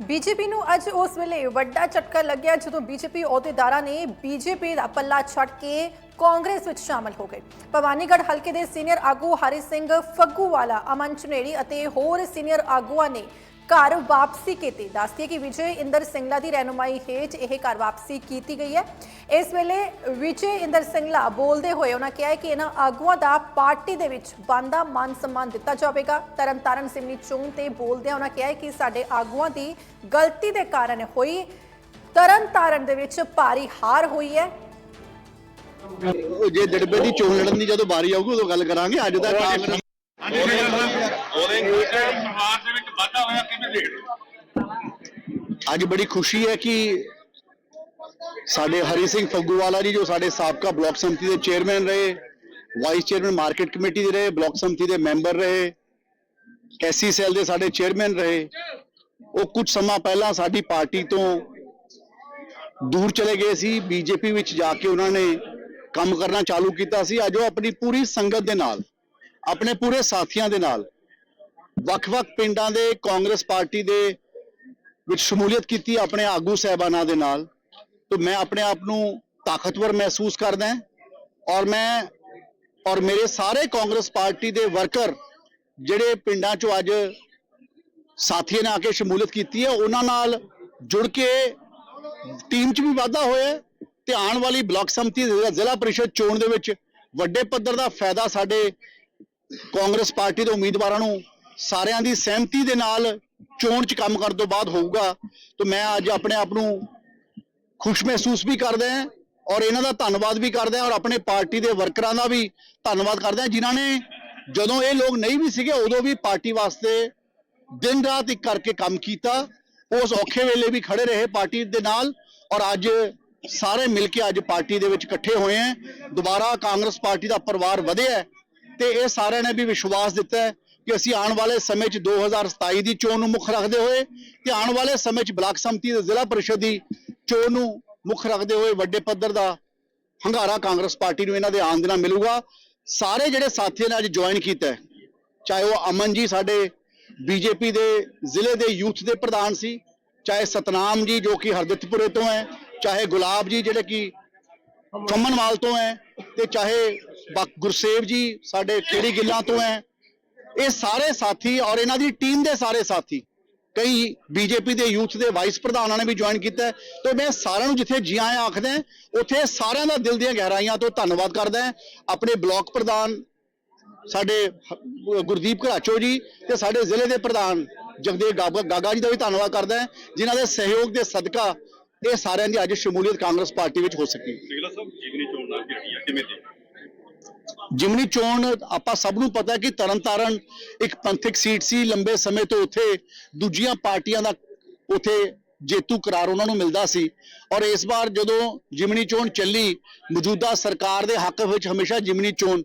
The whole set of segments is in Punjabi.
ਬੀਜੇਪੀ ਨੂੰ ਅੱਜ ਉਸ ਵੇਲੇ ਵੱਡਾ ਝਟਕਾ ਲੱਗਿਆ ਜਦੋਂ ਬੀਜੇਪੀ ਅਹੁਦੇਦਾਰਾਂ ਨੇ ਬੀਜੇਪੀ ਦਾ ਪੱਲਾ ਛੱਡ ਕੇ ਕਾਂਗਰਸ ਵਿੱਚ ਸ਼ਾਮਲ ਹੋ ਗਏ। ਭਵਾਨੀਗੜ੍ਹ ਹਲਕੇ ਦੇ ਸੀਨੀਅਰ ਆਗੂ ਹਰੀ ਸਿੰਘ ਫੱਗੂਵਾਲਾ, ਅਮਨ ਚਨੇੜੀ ਅਤੇ ਹੋਰ ਸੀਨੀਅਰ ਆਗੂਆਂ ਨੇ ਘਰ ਵਾਪਸੀ ਕੀਤੀ। ਦੱਸਦੀ ਹੈ ਕਿ ਵਿਜੇ ਇੰਦਰ ਸਿੰਗਲਾ ਦੀ ਰਹਿਨੁਮਾਈ ਹੇਠ ਇਹ ਘਰ ਵਾਪਸੀ ਕੀਤੀ ਗਈ ਹੈ। ਇਸ ਵੇਲੇ ਵਿਜੇ ਇੰਦਰ ਸਿੰਗਲਾ ਬੋਲਦੇ ਹੋਏ ਉਹਨਾਂ ਕਿਹਾ ਕਿ ਇਹਨਾਂ ਆਗੂਆਂ ਦਾ ਪਾਰਟੀ ਦੇ ਵਿੱਚ ਬੰਦਾ ਮਾਨ ਸਨਮਾਨ ਦਿੱਤਾ ਜਾਵੇਗਾ। ਤਰਨਤਾਰਨ ਸਿਮਨੀ ਚੋਣ ਤੇ ਬੋਲਦਿਆਂ ਉਹਨਾਂ ਕਿਹਾ ਕਿ ਸਾਡੇ ਆਗੂਆਂ ਦੀ ਗਲਤੀ ਦੇ ਕਾਰਨ ਹੋਈ। ਤਰਨਤਾਰਨ ਦੇ ਵਿੱਚ ਭਾਰੀ ਹਾਰ ਹੋਈ ਹੈ। ਉਹ ਜੇ ਦੜਬੇ ਦੀ ਚੋਣ ਲੜਨ ਦੀ ਜਦੋਂ ਵਾਰੀ ਆਊਗੀ ਉਦੋਂ ਗੱਲ ਕਰਾਂਗੇ। ਅੱਜ ਦਾ ਕਾਂਗਰਸ ਉਹਦੇ ਵਿੱਚ ਵਾਧਾ ਹੋਇਆ, ਕਿਵੇਂ ਦੇਖਦੇ ਅੱਜ ਬੜੀ ਖੁਸ਼ੀ ਹੈ ਕਿ ਸਾਡੇ ਹਰੀ ਸਿੰਘ ਫੱਗੂਵਾਲਾ ਜੀ, ਜੋ ਸਾਡੇ ਸਾਬਕਾ ਬਲਾਕ ਸੰਮਤੀ ਦੇ ਚੇਅਰਮੈਨ ਰਹੇ, ਵਾਈਸ ਚੇਅਰਮੈਨ ਮਾਰਕੀਟ ਕਮੇਟੀ ਦੇ ਰਹੇ, ਬਲਾਕ ਸੰਮਤੀ ਦੇ ਮੈਂਬਰ ਰਹੇ, ਐਸਸੀ ਸੈੱਲ ਦੇ ਸਾਡੇ ਚੇਅਰਮੈਨ ਰਹੇ, ਉਹ ਕੁਝ ਸਮਾਂ ਪਹਿਲਾਂ ਸਾਡੀ ਪਾਰਟੀ ਤੋਂ ਦੂਰ ਚਲੇ ਗਏ ਸੀ, ਬੀਜੇਪੀ ਵਿੱਚ ਜਾ ਕੇ ਉਹਨਾਂ ਨੇ ਕੰਮ ਕਰਨਾ ਚਾਲੂ ਕੀਤਾ ਸੀ, ਅੱਜ ਉਹ ਆਪਣੀ ਪੂਰੀ ਸੰਗਤ ਦੇ ਨਾਲ, ਆਪਣੇ ਪੂਰੇ ਸਾਥੀਆਂ ਦੇ ਨਾਲ ਵੱਖ-ਵੱਖ ਪਿੰਡਾਂ ਦੇ ਕਾਂਗਰਸ ਪਾਰਟੀ ਦੇ ਵਿੱਚ ਸ਼ਮੂਲੀਅਤ ਕੀਤੀ ਆਪਣੇ ਆਗੂ ਸਹਿਬਾਨਾਂ ਦੇ ਨਾਲ, ਤਾਂ ਮੈਂ ਆਪਣੇ ਆਪ ਨੂੰ ਤਾਕਤਵਰ ਮਹਿਸੂਸ ਕਰਦਾ ਔਰ ਮੈਂ ਔਰ ਮੇਰੇ ਸਾਰੇ ਕਾਂਗਰਸ ਪਾਰਟੀ ਦੇ ਵਰਕਰ ਜਿਹੜੇ ਪਿੰਡਾਂ 'ਚੋਂ ਅੱਜ ਸਾਥੀਆਂ ਨੇ ਆ ਕੇ ਸ਼ਮੂਲੀਅਤ ਕੀਤੀ ਹੈ, ਉਹਨਾਂ ਨਾਲ ਜੁੜ ਕੇ ਟੀਮ 'ਚ ਵੀ ਵਾਧਾ ਹੋਇਆ ਹੈ ਤੇ ਆਉਣ ਵਾਲੀ ਬਲਾਕ ਸੰਮਤੀ ਜ਼ਿਲ੍ਹਾ ਪਰਿਸ਼ਦ ਚੋਣ ਦੇ ਵਿੱਚ ਵੱਡੇ ਪੱਧਰ ਦਾ ਫਾਇਦਾ ਸਾਡੇ ਕਾਂਗਰਸ ਪਾਰਟੀ ਦੇ ਉਮੀਦਵਾਰਾਂ ਨੂੰ ਸਾਰਿਆਂ ਦੀ ਸਹਿਮਤੀ ਦੇ ਨਾਲ ਚੋਣ 'ਚ ਕੰਮ ਕਰਨ ਤੋਂ ਬਾਅਦ ਹੋਊਗਾ, ਤਾਂ ਮੈਂ ਅੱਜ ਆਪਣੇ ਆਪ ਨੂੰ ਖੁਸ਼ ਮਹਿਸੂਸ ਵੀ ਕਰਦਾ ਹਾਂ ਔਰ ਇਹਨਾਂ ਦਾ ਧੰਨਵਾਦ ਵੀ ਕਰਦਾ ਹਾਂ ਔਰ ਆਪਣੇ ਪਾਰਟੀ ਦੇ ਵਰਕਰਾਂ ਦਾ ਵੀ ਧੰਨਵਾਦ ਕਰਦਾ ਹਾਂ, ਜਿਨ੍ਹਾਂ ਨੇ ਜਦੋਂ ਇਹ ਲੋਕ ਨਹੀਂ ਵੀ ਸੀਗੇ, ਉਦੋਂ ਵੀ ਪਾਰਟੀ ਵਾਸਤੇ ਦਿਨ ਰਾਤ ਇੱਕ ਕਰਕੇ ਕੰਮ ਕੀਤਾ, ਉਸ ਔਖੇ ਵੇਲੇ ਵੀ ਖੜੇ ਰਹੇ ਪਾਰਟੀ ਦੇ ਨਾਲ ਔਰ ਅੱਜ ਸਾਰੇ ਮਿਲ ਕੇ ਅੱਜ ਪਾਰਟੀ ਦੇ ਵਿੱਚ ਇਕੱਠੇ ਹੋਏ ਹੈ। ਦੁਬਾਰਾ ਕਾਂਗਰਸ ਪਾਰਟੀ ਦਾ ਪਰਿਵਾਰ ਵਧਿਆ ਹੈ ਤੇ ਇਹ ਸਾਰਿਆਂ ਨੇ ਵੀ ਵਿਸ਼ਵਾਸ ਦਿੱਤਾ ਕਿ ਅਸੀਂ ਆਉਣ ਵਾਲੇ ਸਮੇਂ 'ਚ 2027 ਦੀ ਚੋਣ ਨੂੰ ਮੁੱਖ ਰੱਖਦੇ ਹੋਏ ਤੇ ਆਉਣ ਵਾਲੇ ਸਮੇਂ 'ਚ ਬਲਾਕ ਸੰਮਤੀ ਤੇ ਜ਼ਿਲ੍ਹਾ ਪਰਿਸ਼ਦ ਦੀ ਚੋਣ ਨੂੰ ਮੁੱਖ ਰੱਖਦੇ ਹੋਏ ਵੱਡੇ ਪੱਧਰ ਦਾ ਹੰਗਾਰਾ ਕਾਂਗਰਸ ਪਾਰਟੀ ਨੂੰ ਇਹਨਾਂ ਦੇ ਆਉਣ ਦੇ ਨਾਲ ਮਿਲੂਗਾ। ਸਾਰੇ ਜਿਹੜੇ ਸਾਥੀਆਂ ਨੇ ਅੱਜ ਜੁਆਇਨ ਕੀਤਾ ਚਾਹੇ ਉਹ ਅਮਨ ਜੀ ਸਾਡੇ ਬੀਜੇਪੀ ਦੇ ਜ਼ਿਲ੍ਹੇ ਦੇ ਯੂਥ ਦੇ ਪ੍ਰਧਾਨ ਸੀ, ਚਾਹੇ ਸਤਨਾਮ ਜੀ ਜੋ ਕਿ ਹਰਦਿੱਤਪੁਰੇ ਤੋਂ ਹੈ, ਚਾਹੇ ਗੁਲਾਬ ਜੀ ਜਿਹੜੇ ਕਿ ਚੰਮਨਵਾਲ ਤੋਂ ਹੈ ਤੇ ਚਾਹੇ ਬਕ- ਗੁਰਸੇਵ ਜੀ ਸਾਡੇ ਕਿਹੜੀ ਗਿੱਲਾਂ ਤੋਂ ਹੈ ਇਹ ਸਾਰੇ ਸਾਥੀ ਔਰ ਇਹਨਾਂ ਦੀ ਟੀਮ ਦੇ ਸਾਰੇ ਸਾਥੀ ਕਈ ਬੀਜੇਪੀ ਦੇ ਯੂਥ ਦੇ ਵਾਈਸ ਪ੍ਰਧਾਨਾਂ ਨੇ ਵੀ ਜੁਆਇਨ ਕੀਤਾ ਹੈ। ਤੇ ਮੈਂ ਸਾਰਿਆਂ ਨੂੰ ਜਿੱਥੇ ਜੀ ਆਇਆਂ ਆਖਦਾ ਉੱਥੇ ਸਾਰਿਆਂ ਦਾ ਦਿਲ ਦੀਆਂ ਗਹਿਰਾਈਆਂ ਤੋਂ ਧੰਨਵਾਦ ਕਰਦਾ ਆਪਣੇ ਬਲਾਕ ਪ੍ਰਧਾਨ ਸਾਡੇ ਗੁਰਦੀਪ ਘਰਾਚੋ ਜੀ ਤੇ ਸਾਡੇ ਜ਼ਿਲ੍ਹੇ ਦੇ ਪ੍ਰਧਾਨ ਜਗਦੇਵ ਗਾਗਾ ਗਾਗਾ ਜੀ ਦਾ ਵੀ ਧੰਨਵਾਦ ਕਰਦਾ ਹਾਂ, ਜਿਨ੍ਹਾਂ ਦੇ ਸਹਿਯੋਗ ਦੇ ਸਦਕਾ ਇਹ ਸਾਰਿਆਂ ਦੀ ਅੱਜ ਸ਼ਮੂਲੀਅਤ ਕਾਂਗਰਸ ਪਾਰਟੀ ਵਿੱਚ ਹੋ ਸਕੀ। ਸਿਗਲਾ ਸਾਹਿਬ ਜੀਵਨੀ ਚੋਣ ਨਾਲ ਕਿਵੇਂ ਦੇ ਜਿਮਨੀ ਚੋਣ ਆਪਾਂ ਸਭ ਨੂੰ ਪਤਾ ਹੈ ਕਿ ਤਰਨਤਾਰਨ ਇੱਕ ਪੰਥਕ ਸੀਟ ਸੀ, ਲੰਬੇ ਸਮੇਂ ਤੋਂ ਉੱਥੇ ਦੂਜੀਆਂ ਪਾਰਟੀਆਂ ਦਾ ਉੱਥੇ ਜੇਤੂ ਕਰਾਰ ਉਹਨਾਂ ਨੂੰ ਮਿਲਦਾ ਸੀ ਔਰ ਇਸ ਵਾਰ ਜਦੋਂ ਜਿਮਨੀ ਚੋਣ ਚੱਲੀ, ਮੌਜੂਦਾ ਸਰਕਾਰ ਦੇ ਹੱਕ ਵਿੱਚ ਹਮੇਸ਼ਾ ਜਿਮਨੀ ਚੋਣ,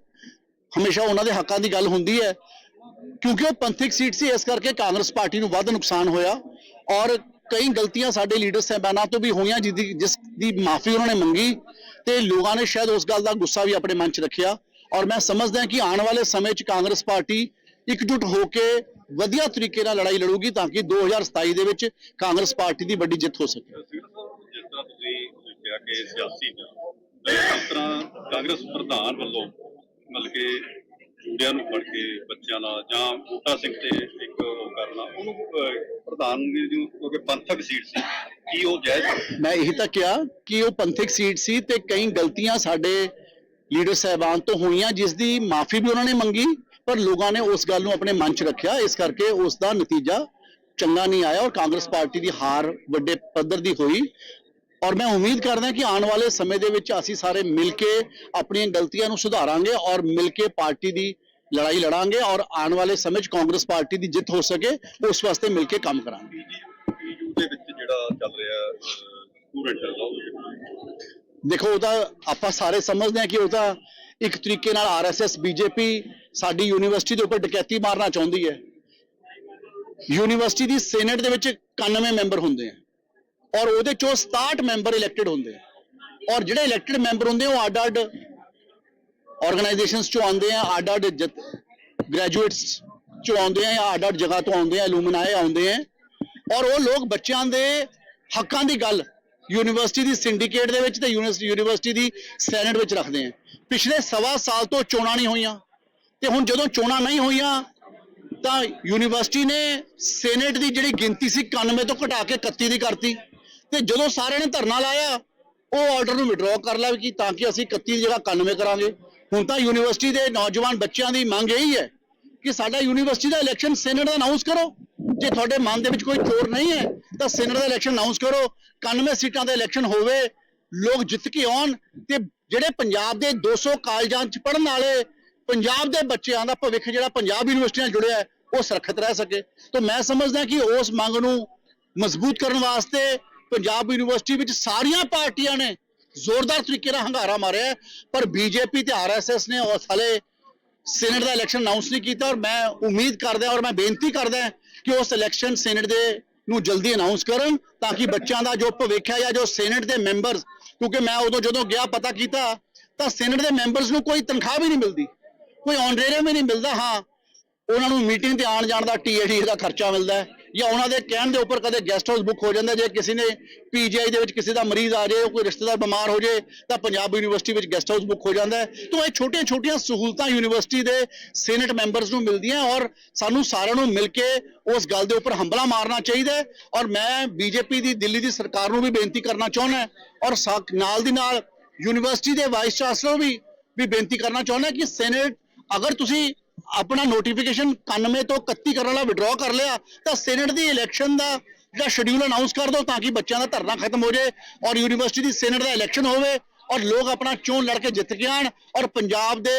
ਹਮੇਸ਼ਾ ਉਹਨਾਂ ਦੇ ਹੱਕਾਂ ਦੀ ਗੱਲ ਹੁੰਦੀ ਹੈ, ਕਿਉਂਕਿ ਉਹ ਪੰਥਕ ਸੀਟ ਸੀ, ਇਸ ਕਰਕੇ ਕਾਂਗਰਸ ਪਾਰਟੀ ਨੂੰ ਵੱਧ ਨੁਕਸਾਨ ਹੋਇਆ ਔਰ ਕਈ ਗਲਤੀਆਂ ਸਾਡੇ ਲੀਡਰ ਸਾਹਿਬਾਨਾਂ ਤੋਂ ਵੀ ਹੋਈਆਂ ਜਿਹਦੀ ਜਿਸ ਦੀ ਮਾਫੀ ਉਹਨਾਂ ਨੇ ਮੰਗੀ ਤੇ ਲੋਕਾਂ ਨੇ ਸ਼ਾਇਦ ਉਸ ਗੱਲ ਦਾ ਗੁੱਸਾ ਵੀ ਆਪਣੇ ਮਨ 'ਚ ਰੱਖਿਆ। ਔਰ ਮੈਂ ਸਮਝਦਾ ਕਿ ਆਉਣ ਵਾਲੇ ਸਮੇਂ 'ਚ ਕਾਂਗਰਸ ਪਾਰਟੀ ਇਕਜੁੱਟ ਹੋ ਕੇ ਵਧੀਆ ਤਰੀਕੇ ਨਾਲ ਲੜਾਈ ਲੜੂਗੀ ਤਾਂ ਕਿ 2027 ਦੇ ਵਿੱਚ ਕਾਂਗਰਸ ਪਾਰਟੀ ਦੀ ਵੱਡੀ ਜਿੱਤ ਹੋ ਸਕੇ। ਜਿਸ ਤਰ੍ਹਾਂ ਤੁਸੀਂ ਕਿਹਾ ਕਿ ਸਿਆਸੀ ਨੇ ਇਸ ਤਰ੍ਹਾਂ ਕਾਂਗਰਸ ਪ੍ਰਧਾਨ ਵੱਲੋਂ ਮਤਲਬ ਕਿ ਮੁੰਡਿਆਂ ਨੂੰ ਫੜ ਕੇ ਬੱਚਿਆਂ ਨਾਲ ਜਾਂ ਬੂਟਾ ਸਿੰਘ ਤੇ ਇੱਕ ਉਹ ਕਰਨਾ ਉਹਨੂੰ ਅਹ, ਪ੍ਰਧਾਨ ਦੀ ਜੋ ਕਿਉਂਕਿ ਪੰਥਕ ਸੀਟ ਸੀ ਕੀ ਉਹ ਜਾਇਜ਼? ਮੈਂ ਇਹੀ ਤਾਂ ਕਿਹਾ ਕਿ ਉਹ ਪੰਥਕ ਸੀਟ ਸੀ ਤੇ ਕਈ ਗਲਤੀਆਂ ਸਾਡੇ ਲੀਡਰ ਸਾਹਿਬਾਨ ਤੋਂ ਹੋਈਆਂ, ਜਿਸ ਦੀ ਮਾਫੀ ਵੀ ਉਹਨਾਂ ਨੇ ਮੰਗੀ, ਪਰ ਲੋਕਾਂ ਨੇ ਉਸ ਗੱਲ ਨੂੰ ਆਪਣੇ ਮਨ 'ਚ ਰੱਖਿਆ। ਇਸ ਕਰਕੇ ਉਸ ਦਾ ਨਤੀਜਾ ਚੰਗਾ ਨਹੀਂ ਆਇਆ ਔਰ ਕਾਂਗਰਸ ਪਾਰਟੀ ਦੀ ਹਾਰ ਵੱਡੇ ਪੱਧਰ ਦੀ ਹੋਈ। ਔਰ ਮੈਂ ਉਮੀਦ ਕਰਦਾ ਕਿ ਆਉਣ ਵਾਲੇ ਸਮੇਂ ਦੇ ਵਿੱਚ ਅਸੀਂ ਸਾਰੇ ਮਿਲ ਕੇ ਆਪਣੀਆਂ ਗਲਤੀਆਂ ਨੂੰ ਸੁਧਾਰਾਂਗੇ ਔਰ ਮਿਲ ਕੇ ਪਾਰਟੀ ਦੀ ਲੜਾਈ ਲੜਾਂਗੇ ਔਰ ਆਉਣ ਵਾਲੇ ਸਮੇਂ 'ਚ ਕਾਂਗਰਸ ਪਾਰਟੀ ਦੀ ਜਿੱਤ ਹੋ ਸਕੇ, ਉਸ ਵਾਸਤੇ ਮਿਲ ਕੇ ਕੰਮ ਕਰਾਂਗੇ। ਦੇ ਵਿੱਚ ਜਿਹੜਾ ਚੱਲ ਰਿਹਾ ਸਟੂਡੈਂਟ ਦਾ ਦੇਖੋ ਉਹ ਤਾਂ ਆਪਾਂ ਸਾਰੇ ਸਮਝਦੇ ਹਾਂ ਕਿ ਉਹ ਤਾਂ ਇੱਕ ਤਰੀਕੇ ਨਾਲ ਆਰਐਸਐਸ, ਬੀਜੇਪੀ ਸਾਡੀ ਯੂਨੀਵਰਸਿਟੀ ਦੇ ਉੱਪਰ ਡਕੈਤੀ ਮਾਰਨਾ ਚਾਹੁੰਦੀ ਹੈ। ਯੂਨੀਵਰਸਿਟੀ ਦੀ ਸੈਨੇਟ ਦੇ ਵਿੱਚ 91 ਮੈਂਬਰ ਹੁੰਦੇ ਆ ਔਰ ਉਹਦੇ ਚੋਂ 67 ਮੈਂਬਰ ਇਲੈਕਟਿਡ ਹੁੰਦੇ ਆ। ਔਰ ਜਿਹੜੇ ਇਲੈਕਟਿਡ ਮੈਂਬਰ ਹੁੰਦੇ ਉਹ ਅੱਡ ਅੱਡ ਆਰਗੇਨਾਈਜੇਸ਼ਨਸ ਚੋਂ ਆਉਂਦੇ ਆ ਅੱਡ ਅੱਡ ਗ੍ਰੈਜੂਏਟਸ ਚੋਂ ਆਉਂਦੇ ਆ ਜਾਂ ਅੱਡ ਅੱਡ ਜਗ੍ਹਾ ਤੋਂ ਆਉਂਦੇ ਆ ਐਲੂਮਨਾਈ ਆਉਂਦੇ ਆ। ਔਰ ਉਹ ਲੋਕ ਬੱਚਿਆਂ ਦੇ ਹੱਕਾਂ ਦੀ ਗੱਲ ਯੂਨੀਵਰਸਿਟੀ ਦੀ ਸਿੰਡੀਕੇਟ ਦੇ ਵਿੱਚ ਤੇ ਯੂਨੀਵਰਸਿਟੀ ਯੂਨੀਵਰਸਿਟੀ ਦੀ ਸੈਨੇਟ ਵਿੱਚ ਰੱਖਦੇ ਆ। ਪਿਛਲੇ ਸਵਾ ਸਾਲ ਤੋਂ ਚੋਣਾਂ ਨਹੀਂ ਹੋਈਆਂ ਤੇ ਹੁਣ ਜਦੋਂ ਚੋਣਾਂ ਨਹੀਂ ਹੋਈਆਂ ਤਾਂ ਯੂਨੀਵਰਸਿਟੀ ਨੇ ਸੈਨੇਟ ਦੀ ਜਿਹੜੀ ਗਿਣਤੀ ਸੀ 91 ਤੋਂ ਘਟਾ ਕੇ 31 ਦੀ ਕਰਤੀ ਤੇ ਜਦੋਂ ਸਾਰਿਆਂ ਨੇ ਧਰਨਾ ਲਾਇਆ, ਉਹ ਆਰਡਰ ਨੂੰ ਵਿਡਰਾਅ ਕਰ ਲਿਆ ਕਿ ਤਾਂ ਕਿ ਅਸੀਂ 31 ਦੀ ਜਗ੍ਹਾ 91 ਕਰਾਂਗੇ। ਹੁਣ ਤਾਂ ਯੂਨੀਵਰਸਿਟੀ ਦੇ ਨੌਜਵਾਨ ਬੱਚਿਆਂ ਦੀ ਮੰਗ ਇਹੀ ਹੈ ਕਿ ਸਾਡਾ ਯੂਨੀਵਰਸਿਟੀ ਦਾ ਇਲੈਕਸ਼ਨ ਸੈਨੇਟ ਦਾ ਅਨਾਉਂਸ ਕਰੋ। ਜੇ ਤੁਹਾਡੇ ਮਨ ਦੇ ਵਿੱਚ ਕੋਈ ਚੋਰ ਨਹੀਂ ਹੈ ਤਾਂ ਸੈਨੇਟ ਦਾ ਇਲੈਕਸ਼ਨ ਅਨਾਉਂਸ ਕਰੋ 91 ਸੀਟਾਂ ਦਾ ਇਲੈਕਸ਼ਨ ਹੋਵੇ ਲੋਕ ਜਿੱਤ ਕੇ ਆਉਣ ਤੇ ਜਿਹੜੇ ਪੰਜਾਬ ਦੇ 200 ਕਾਲਜਾਂ 'ਚ ਪੜ੍ਹਨ ਵਾਲੇ ਪੰਜਾਬ ਦੇ ਬੱਚਿਆਂ ਦਾ ਭਵਿੱਖ ਜਿਹੜਾ ਪੰਜਾਬ ਯੂਨੀਵਰਸਿਟੀ ਨਾਲ ਜੁੜਿਆ ਉਹ ਸੁਰੱਖਿਅਤ ਰਹਿ ਸਕੇ। ਤਾਂ ਮੈਂ ਸਮਝਦਾ ਕਿ ਉਸ ਮੰਗ ਨੂੰ ਮਜ਼ਬੂਤ ਕਰਨ ਵਾਸਤੇ ਪੰਜਾਬ ਯੂਨੀਵਰਸਿਟੀ ਵਿੱਚ ਸਾਰੀਆਂ ਪਾਰਟੀਆਂ ਨੇ ਜ਼ੋਰਦਾਰ ਤਰੀਕੇ ਨਾਲ ਹੰਗਾਰਾ ਮਾਰਿਆ ਹੈ, ਪਰ ਬੀਜੇਪੀ ਤੇ ਆਰਐਸਐਸ ਨੇ ਉਸ ਹਲੇ ਸੈਨੇਟ ਦਾ ਇਲੈਕਸ਼ਨ ਅਨਾਉਂਸ ਨਹੀਂ ਕੀਤਾ ਔਰ ਮੈਂ ਉਮੀਦ ਕਰਦਾ ਔਰ ਮੈਂ ਬੇਨਤੀ ਕਰਦਾ ਕਿ ਉਹ ਸਿਲੈਕਸ਼ਨ ਸੈਨੇਟ ਦੇ ਨੂੰ ਜਲਦੀ ਅਨਾਉਂਸ ਕਰਨ ਤਾਂ ਕਿ ਬੱਚਿਆਂ ਦਾ ਜੋ ਭਵਿੱਖ ਹੈ ਜਾਂ ਜੋ ਸੈਨੇਟ ਦੇ ਮੈਂਬਰਸ ਕਿਉਂਕਿ ਮੈਂ ਉਦੋਂ ਜਦੋਂ ਗਿਆ, ਪਤਾ ਕੀਤਾ, ਤਾਂ ਸੈਨੇਟ ਦੇ ਮੈਂਬਰਸ ਨੂੰ ਕੋਈ ਤਨਖਾਹ ਵੀ ਨਹੀਂ ਮਿਲਦੀ, ਕੋਈ ਆਨਰੇਰੀਅਮ ਵੀ ਨਹੀਂ ਮਿਲਦਾ, ਹਾਂ, ਉਹਨਾਂ ਨੂੰ ਮੀਟਿੰਗ ਤੇ ਆਉਣ ਜਾਣ ਦਾ ਟੀਏਡੀ ਦਾ ਖਰਚਾ ਮਿਲਦਾ ਹੈ। ਜਾਂ ਉਹਨਾਂ ਦੇ ਕਹਿਣ ਦੇ ਉੱਪਰ ਕਦੇ ਗੈਸਟ ਹਾਊਸ ਬੁੱਕ ਹੋ ਜਾਂਦਾ ਜੇ ਕਿਸੇ ਨੇ ਪੀਜੀਆਈ ਦੇ ਵਿੱਚ ਕਿਸੇ ਦਾ ਮਰੀਜ਼ ਆ ਜਾਏ, ਕੋਈ ਰਿਸ਼ਤੇਦਾਰ ਬਿਮਾਰ ਹੋ ਜਾਏ, ਤਾਂ ਪੰਜਾਬ ਯੂਨੀਵਰਸਿਟੀ ਵਿੱਚ ਗੈਸਟ ਹਾਊਸ ਬੁੱਕ ਹੋ ਜਾਂਦਾ ਤਾਂ ਇਹ ਛੋਟੀਆਂ ਛੋਟੀਆਂ ਸਹੂਲਤਾਂ ਯੂਨੀਵਰਸਿਟੀ ਦੇ ਸੈਨੇਟ ਮੈਂਬਰਸ ਨੂੰ ਮਿਲਦੀਆਂ ਔਰ ਸਾਨੂੰ ਸਾਰਿਆਂ ਨੂੰ ਮਿਲ ਕੇ ਉਸ ਗੱਲ ਦੇ ਉੱਪਰ ਹੰਬਲਾ ਮਾਰਨਾ ਚਾਹੀਦਾ ਔਰ ਮੈਂ ਬੀਜੇਪੀ ਦੀ, ਦਿੱਲੀ ਦੀ ਸਰਕਾਰ ਨੂੰ ਵੀ ਬੇਨਤੀ ਕਰਨਾ ਚਾਹੁੰਦਾ ਔਰ ਸਾ- ਨਾਲ ਦੀ ਨਾਲ ਯੂਨੀਵਰਸਿਟੀ ਦੇ ਵਾਈਸ ਚਾਂਸਲਰ ਵੀ ਵੀ ਬੇਨਤੀ ਕਰਨਾ ਚਾਹੁੰਦਾ ਕਿ ਸੈਨੇਟ ਅਗਰ ਤੁਸੀਂ ਆਪਣਾ ਨੋਟੀਫਿਕੇਸ਼ਨ 91 ਤੋਂ 31 ਕਰਨ ਵਾਲਾ ਵਿਡਰਾਅ ਕਰ ਲਿਆ ਤਾਂ ਸੈਨੇਟ ਦੀ ਇਲੈਕਸ਼ਨ ਦਾ ਜਿਹੜਾ ਸ਼ਡਿਊਲ ਅਨਾਉਂਸ ਕਰ ਦਿਓ ਤਾਂ ਕਿ ਬੱਚਿਆਂ ਦਾ ਧਰਨਾ ਖਤਮ ਹੋ ਜਾਏ ਔਰ ਯੂਨੀਵਰਸਿਟੀ ਦੀ ਸੈਨੇਟ ਦਾ ਇਲੈਕਸ਼ਨ ਹੋਵੇ ਔਰ ਲੋਕ ਆਪਣਾ ਚੋਣ ਲੜ ਕੇ ਜਿੱਤ ਕੇ ਆਣ ਔਰ ਪੰਜਾਬ ਦੇ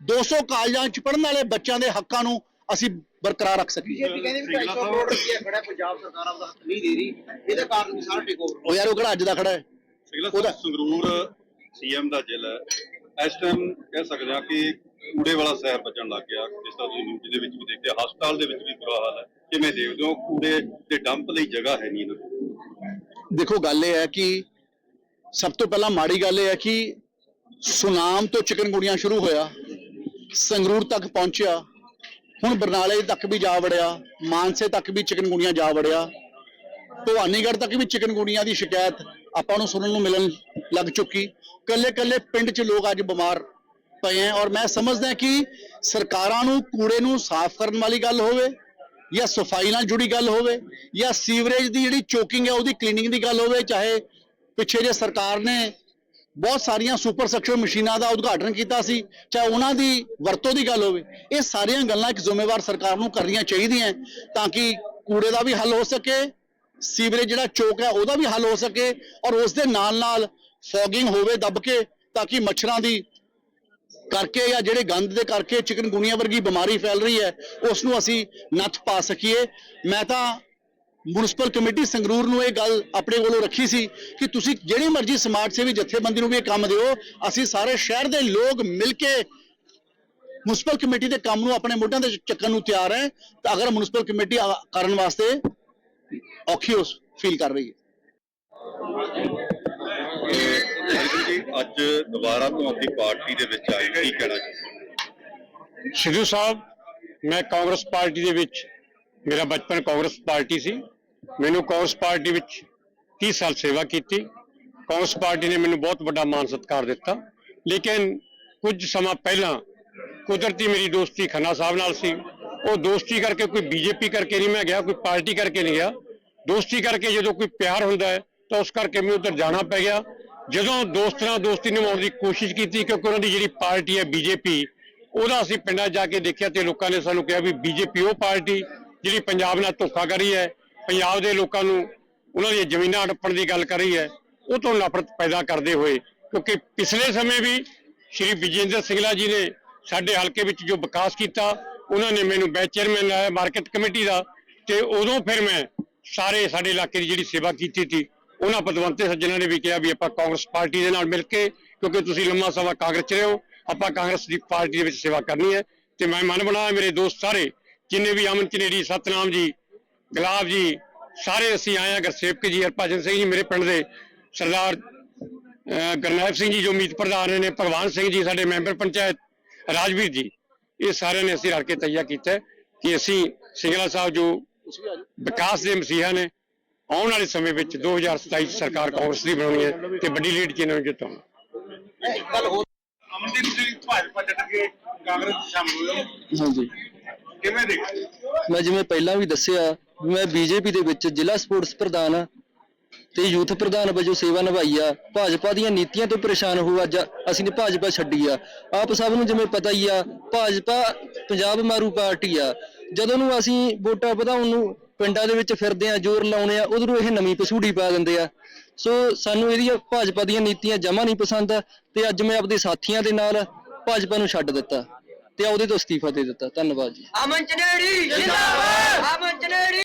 200 ਕਾਲਜਾਂ 'ਚ ਪੜ੍ਹਨ ਵਾਲੇ ਬੱਚਿਆਂ ਦੇ ਹੱਕਾਂ ਨੂੰ ਅਸੀਂ ਬਰਕਰਾਰ ਰੱਖ ਸਕੀਏ। ਬੀਜੇਪੀ ਕਹਿੰਦੀ ਵੀ 250 ਕਰੋੜ ਰੁਪਏ ਖੜਾ ਪੰਜਾਬ ਸਰਕਾਰ ਆਪਦਾ ਹੱਥ ਨਹੀਂ ਦੇ ਰਹੀ ਇਹਦੇ ਕਾਰਨ ਵੀ ਸਾਰਾ ਟੇਕ ਓਵਰ ਉਹ ਯਾਰ ਉਹ ਕਿਹੜਾ ਅੱਜ ਦਾ ਖੜਾ ਹੈ? ਸਿਗਲਾ ਉਹਦਾ- ਸੰਗਰੂਰ ਸੀਐਮ ਦਾ ਜ਼ਿਲ੍ਹਾ ਇਸ ਟਾਈਮ ਕਹਿ ਸਕਦੇ ਹਾਂ ਕਿ ਕੂੜੇ ਵਾਲਾ ਸ਼ਹਿਰ ਬਚਣ ਲੱਗ ਗਿਆ। ਜਿਸ ਤਰ੍ਹਾਂ ਤੁਸੀਂ ਨਿਊਜ਼ ਦੇ ਵਿੱਚ ਵੀ ਦੇਖਿਆ, ਹਸਪਤਾਲ ਦੇ ਵਿੱਚ ਵੀ ਬੁਰਾ ਹਾਲ ਹੈ। ਕਿਵੇਂ ਦੇਖਦੇ ਹੋ? ਕੂੜੇ ਦੇ ਡੰਪ ਲਈ ਜਗ੍ਹਾ ਹੈ ਨਹੀਂ ਇਹਨਾਂ ਦੇਖੋ, ਗੱਲ ਇਹ ਹੈ ਕਿ ਸਭ ਤੋਂ ਪਹਿਲਾਂ ਮਾੜੀ ਗੱਲ ਇਹ ਹੈ ਕਿ ਸੁਨਾਮ ਤੋਂ ਚਿਕਨਗੁਣੀਆਂ ਸ਼ੁਰੂ ਹੋਇਆ, ਸੰਗਰੂਰ ਤੱਕ ਪਹੁੰਚਿਆ, ਹੁਣ ਬਰਨਾਲੇ ਤੱਕ ਵੀ ਜਾ ਵੜਿਆ, ਮਾਨਸੇ ਤੱਕ ਵੀ ਚਿਕਨਗੁਣੀਆਂ ਜਾ ਵੜਿਆ। ਭਵਾਨੀਗੜ੍ਹ ਤੱਕ ਵੀ ਚਿਕਨਗੁਣੀਆਂ ਦੀ ਸ਼ਿਕਾਇਤ ਆਪਾਂ ਨੂੰ ਸੁਣਨ ਨੂੰ ਮਿਲਣ ਲੱਗ ਚੁੱਕੀ। ਕੱਲੇ ਕੱਲੇ ਪਿੰਡ 'ਚ ਲੋਕ ਅੱਜ ਬਿਮਾਰ ਪਏ ਹੈ ਔਰ ਮੈਂ ਸਮਝਦਾ ਕਿ ਸਰਕਾਰਾਂ ਨੂੰ, ਕੂੜੇ ਨੂੰ ਸਾਫ਼ ਕਰਨ ਵਾਲੀ ਗੱਲ ਹੋਵੇ ਜਾਂ ਸਫ਼ਾਈ ਨਾਲ ਜੁੜੀ ਗੱਲ ਹੋਵੇ ਜਾਂ ਸੀਵਰੇਜ ਦੀ ਜਿਹੜੀ ਚੋਕਿੰਗ ਹੈ ਉਹਦੀ ਕਲੀਨਿੰਗ ਦੀ ਗੱਲ ਹੋਵੇ, ਚਾਹੇ ਪਿੱਛੇ ਜੇ ਸਰਕਾਰ ਨੇ ਬਹੁਤ ਸਾਰੀਆਂ ਸੁਪਰ ਸਕਸ਼ਨ ਮਸ਼ੀਨਾਂ ਦਾ ਉਦਘਾਟਨ ਕੀਤਾ ਸੀ, ਚਾਹੇ ਉਹਨਾਂ ਦੀ ਵਰਤੋਂ ਦੀ ਗੱਲ ਹੋਵੇ, ਇਹ ਸਾਰੀਆਂ ਗੱਲਾਂ ਇੱਕ ਜ਼ਿੰਮੇਵਾਰ ਸਰਕਾਰ ਨੂੰ ਕਰਨੀਆਂ ਚਾਹੀਦੀਆਂ ਤਾਂ ਕਿ ਕੂੜੇ ਦਾ ਵੀ ਹੱਲ ਹੋ ਸਕੇ, ਸੀਵਰੇਜ ਜਿਹੜਾ ਚੋਕ ਹੈ ਉਹਦਾ ਵੀ ਹੱਲ ਹੋ ਸਕੇ ਔਰ ਉਸ ਦੇ ਨਾਲ ਨਾਲ ਫੌਗਿੰਗ ਹੋਵੇ ਦੱਬ ਕੇ ਤਾਂ ਕਿ ਮੱਛਰਾਂ ਦੀ ਕਰਕੇ ਜਾਂ ਜਿਹੜੇ ਗੰਦ ਦੇ ਕਰਕੇ ਚਿਕਨਗੁਨੀਆ ਵਰਗੀ ਬਿਮਾਰੀ ਫੈਲ ਰਹੀ ਹੈ ਉਸ ਨੂੰ ਅਸੀਂ ਨੱਥ ਪਾ ਸਕੀਏ। ਮੈਂ ਤਾਂ ਮਿਊਨਿਸਪਲ ਕਮੇਟੀ ਸੰਗਰੂਰ ਨੂੰ ਇਹ ਗੱਲ ਆਪਣੇ ਕੋਲੋਂ ਰੱਖੀ ਸੀ ਕਿ ਤੁਸੀਂ ਜਿਹੜੀ ਮਰਜ਼ੀ ਸਮਾਜ ਸੇਵੀ ਜਥੇਬੰਦੀ ਨੂੰ ਵੀ ਇਹ ਕੰਮ ਦਿਓ, ਅਸੀਂ ਸਾਰੇ ਸ਼ਹਿਰ ਦੇ ਲੋਕ ਮਿਲ ਕੇ ਮਿਊਨਿਸਪਲ ਕਮੇਟੀ ਦੇ ਕੰਮ ਨੂੰ ਆਪਣੇ ਮੋਢਿਆਂ ਤੇ ਚੱਕਣ ਨੂੰ ਤਿਆਰ ਹੈ। ਤਾਂ ਅਗਰ ਮਿਊਨਿਸਪਲ ਕਮੇਟੀ ਕਰਨ ਵਾਸਤੇ ਔਖੀ ਉਸ ਫੀਲ ਕਰ ਰਹੀ ਹੈ। ਜੀ, ਅੱਜ ਦੁਬਾਰਾ ਤੋਂ ਆਪਣੀ ਪਾਰਟੀ ਦੇ ਵਿੱਚ ਆਏ, ਕੀ ਕਹਿਣਾ ਚਾਹੁੰਦੇ? ਸਿੱਧੂ ਸਾਹਿਬ, ਮੈਂ ਕਾਂਗਰਸ ਪਾਰਟੀ ਦੇ ਵਿੱਚ, ਮੇਰਾ ਬਚਪਨ ਕਾਂਗਰਸ ਪਾਰਟੀ ਸੀ। ਮੈਨੂੰ ਕਾਂਗਰਸ ਪਾਰਟੀ ਵਿੱਚ 30 ਸਾਲ ਸੇਵਾ ਕੀਤੀ। ਕਾਂਗਰਸ ਪਾਰਟੀ ਨੇ ਮੈਨੂੰ ਬਹੁਤ ਵੱਡਾ ਮਾਨ ਸਤਿਕਾਰ ਦਿੱਤਾ। ਲੇਕਿਨ ਕੁਝ ਸਮਾਂ ਪਹਿਲਾਂ ਕੁਦਰਤੀ ਮੇਰੀ ਦੋਸਤੀ ਖੰਨਾ ਸਾਹਿਬ ਨਾਲ ਸੀ। ਉਹ ਦੋਸਤੀ ਕਰਕੇ ਕੋਈ ਬੀਜੇਪੀ ਕਰਕੇ ਨਹੀਂ ਮੈਂ ਗਿਆ, ਕੋਈ ਪਾਰਟੀ ਕਰਕੇ ਨਹੀਂ ਗਿਆ। ਦੋਸਤੀ ਕਰਕੇ ਜਦੋਂ ਕੋਈ ਪਿਆਰ ਹੁੰਦਾ ਹੈ, ਤਾਂ ਉਸ ਕਰਕੇ ਮੈਨੂੰ ਉੱਧਰ ਜਾਣਾ ਪੈ ਗਿਆ। ਜਦੋਂ ਦੋਸਤਾਂ ਦੋਸਤੀ ਨਿਭਾਉਣ ਦੀ ਕੋਸ਼ਿਸ਼ ਕੀਤੀ, ਕਿਉਂਕਿ ਉਹਨਾਂ ਦੀ ਜਿਹੜੀ ਪਾਰਟੀ ਹੈ ਬੀਜੇਪੀ, ਉਹਦਾ ਅਸੀਂ ਪਿੰਡਾਂ 'ਚ ਜਾ ਕੇ ਦੇਖਿਆ ਤੇ ਲੋਕਾਂ ਨੇ ਸਾਨੂੰ ਕਿਹਾ ਵੀ ਬੀਜੇਪੀ ਉਹ ਪਾਰਟੀ ਜਿਹੜੀ ਪੰਜਾਬ ਨਾਲ ਧੋਖਾ ਕਰ ਰਹੀ ਹੈ, ਪੰਜਾਬ ਦੇ ਲੋਕਾਂ ਨੂੰ ਉਹਨਾਂ ਦੀਆਂ ਜ਼ਮੀਨਾਂ ਹੜੱਪਣ ਦੀ ਗੱਲ ਕਰ ਰਹੀ ਹੈ, ਉਹ ਤੋਂ ਨਫ਼ਰਤ ਪੈਦਾ ਕਰਦੇ ਹੋਏ, ਕਿਉਂਕਿ ਪਿਛਲੇ ਸਮੇਂ ਵੀ ਸ਼੍ਰੀ ਵਿਜੇਂਦਰ ਸਿੰਗਲਾ ਜੀ ਨੇ ਸਾਡੇ ਹਲਕੇ ਵਿੱਚ ਜੋ ਵਿਕਾਸ ਕੀਤਾ, ਉਹਨਾਂ ਨੇ ਮੈਨੂੰ ਬੈਚ ਚੇਅਰਮੈਨ ਲਾਇਆ ਮਾਰਕੀਟ ਕਮੇਟੀ ਦਾ, ਤੇ ਉਦੋਂ ਫਿਰ ਮੈਂ ਸਾਰੇ ਸਾਡੇ ਇਲਾਕੇ ਦੀ ਜਿਹੜੀ ਸੇਵਾ ਕੀਤੀ ਸੀ ਉਹਨਾਂ ਪਦਵੰਤੇ ਸੱਜਣਾਂ ਨੇ ਵੀ ਕਿਹਾ ਵੀ ਆਪਾਂ ਕਾਂਗਰਸ ਪਾਰਟੀ ਦੇ ਨਾਲ ਮਿਲ ਕੇ ਕਿਉਂਕਿ ਤੁਸੀਂ ਲੰਮਾ ਸਮਾਂ ਕਾਂਗਰਸ 'ਚ ਰਹੇ ਹੋ ਆਪਾਂ ਕਾਂਗਰਸ ਦੀ ਪਾਰਟੀ ਦੇ ਵਿੱਚ ਸੇਵਾ ਕਰਨੀ ਹੈ। ਤੇ ਮੈਂ ਮਨ ਬਣਾਇਆ ਮੇਰੇ ਦੋਸਤ ਸਾਰੇ ਜਿੰਨੇ ਵੀ ਅਮਨ ਚਨੇੜੀ ਸਤਨਾਮ ਜੀ ਗੁਲਾਬ ਜੀ ਸਾਰੇ ਅਸੀਂ ਆਏ ਹਾਂ ਗੁਰਸੇਵਕ ਜੀ ਹਰਭਜਨ ਸਿੰਘ ਜੀ ਮੇਰੇ ਪਿੰਡ ਦੇ ਸਰਦਾਰ ਅਹ ਗੁਰਨਾਇਬ ਸਿੰਘ ਜੀ ਜੋ ਮੀਤ ਪ੍ਰਧਾਨ ਨੇ ਭਗਵਾਨ ਸਿੰਘ ਜੀ ਸਾਡੇ ਮੈਂਬਰ ਪੰਚਾਇਤ ਰਾਜਵੀਰ ਜੀ ਇਹ ਸਾਰਿਆਂ ਨੇ ਅਸੀਂ ਰਲ ਕੇ ਤੈਯਾ ਕੀਤਾ ਕਿ ਅਸੀਂ ਸਿੰਗਲਾ ਸਾਹਿਬ ਜੋ। ਵਿਕਾਸ ਦੇ ਮਸੀਹਾ ਨੇ ਆਉਣ ਵਾਲੇ ਸਮੇਂ ਵਿੱਚ 2027 ਚ ਸਰਕਾਰ ਕਾਂਗਰਸ ਦੀ ਬਣਾਉਣੀ ਹੈ ਤੇ ਵੱਡੀ ਲੀਡ ਚ ਇਹਨਾਂ ਨੂੰ ਜਿਤਾਉਣਾ ਇੱਕ ਗੱਲ ਹੋਰ। ਅਮਨਦੀਪ ਸਿੰਘ ਭਾਜਪਾ ਛੱਡ ਕੇ ਕਾਂਗਰਸ 'ਚ ਸ਼ਾਮਲ ਹੋਏ ਹੋ। ਹਾਂਜੀ। ਕਿਵੇਂ ਦੇਖਦੇ ਮੈਂ ਜਿਵੇਂ ਪਹਿਲਾਂ ਵੀ ਦੱਸਿਆ ਮੈਂ ਬੀਜੇਪੀ ਦੇ ਵਿੱਚ ਜ਼ਿਲ੍ਹਾ ਸਪੋਰਟਸ ਪ੍ਰਧਾਨ ਆ ਤੇ ਯੂਥ ਪ੍ਰਧਾਨ ਵਜੋਂ ਸੇਵਾ ਨਿਭਾਈ ਆ। ਭਾਜਪਾ ਦੀਆਂ ਨੀਤੀਆਂ ਤੋਂ ਪਰੇਸ਼ਾਨ ਹੋ ਅੱਜ ਅਸੀਂ ਨੇ ਭਾਜਪਾ ਛੱਡੀ ਆ। ਆਪ ਸਭ ਨੂੰ ਜਿਵੇਂ ਪਤਾ ਹੀ ਆ ਭਾਜਪਾ ਪੰਜਾਬ ਮਾਰੂ ਪਾਰਟੀ ਆ। ਜਦੋਂ ਨੂੰ ਅਸੀਂ ਵੋਟਾਂ ਵਧਾਉਣ ਨੂੰ ਪਿੰਡਾਂ ਦੇ ਵਿੱਚ ਫਿਰਦੇ ਆ, ਜ਼ੋਰ ਲਾਉਣੇ ਆ, ਉਧਰੋਂ ਇਹ ਨਵੀਂ ਪਸੂੜੀ ਪਾ ਦਿੰਦੇ ਆ। ਸੋ ਸਾਨੂੰ ਇਹਦੀਆਂ ਭਾਜਪਾ ਦੀਆਂ ਨੀਤੀਆਂ ਜਮਾ ਨਹੀਂ ਪਸੰਦ, ਤੇ ਅੱਜ ਮੈਂ ਆਪਦੇ ਸਾਥੀਆਂ ਦੇ ਨਾਲ ਭਾਜਪਾ ਨੂੰ ਛੱਡ ਦਿੱਤਾ ਤੇ ਉਹਦੇ ਤੋਂ ਅਸਤੀਫਾ ਦੇ ਦਿੱਤਾ। ਧੰਨਵਾਦ ਜੀ। ਅਮਨ ਚਨੇੜੀ, ਜਿੰਦਾਬਾਦ! ਅਮਨ ਚਨੇੜੀ!